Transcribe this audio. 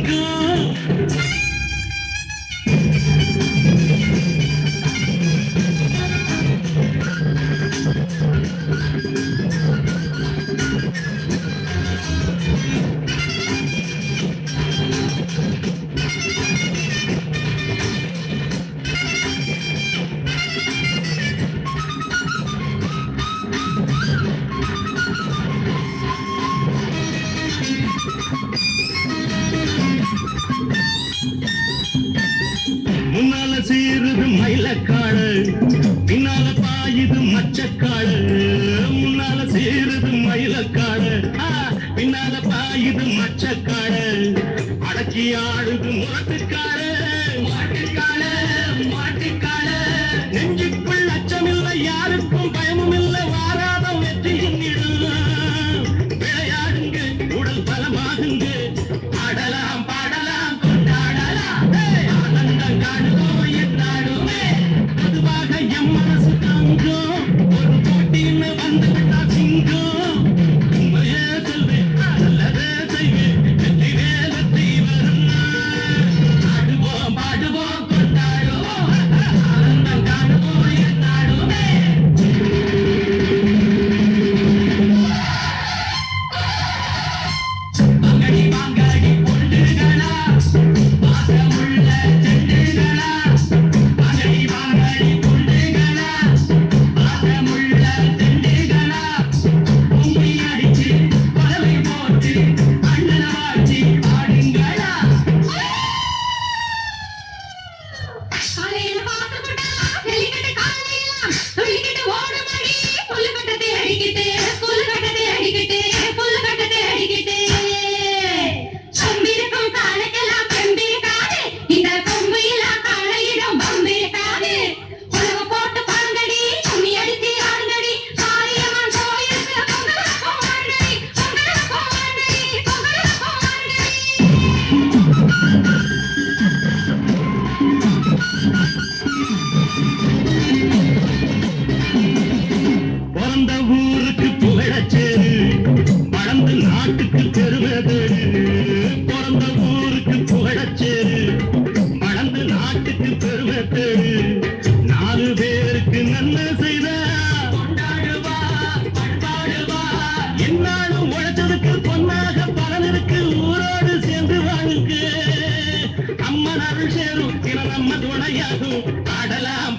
good. முன்னால சீருது மயிலக்காடு பின்னால பாயுது மச்சக்காடு. முன்னால சீருது மயிலக்காடு பின்னால பாயுது மச்சக்காடு. அடக்கி ஆடுது முரட்டுக்காடு மாட்டுக்காடு மாட்டுக்காடு. நெஞ்சுக்குள் அச்சமில்லை யாருக்கும் பயமும் இல்லை வாராத வெற்றியின் இடம். பிறந்த ஊருக்கு புகழச்சேரு வளர்ந்து நாட்டுக்கு பெறுவது. ஆடலாம்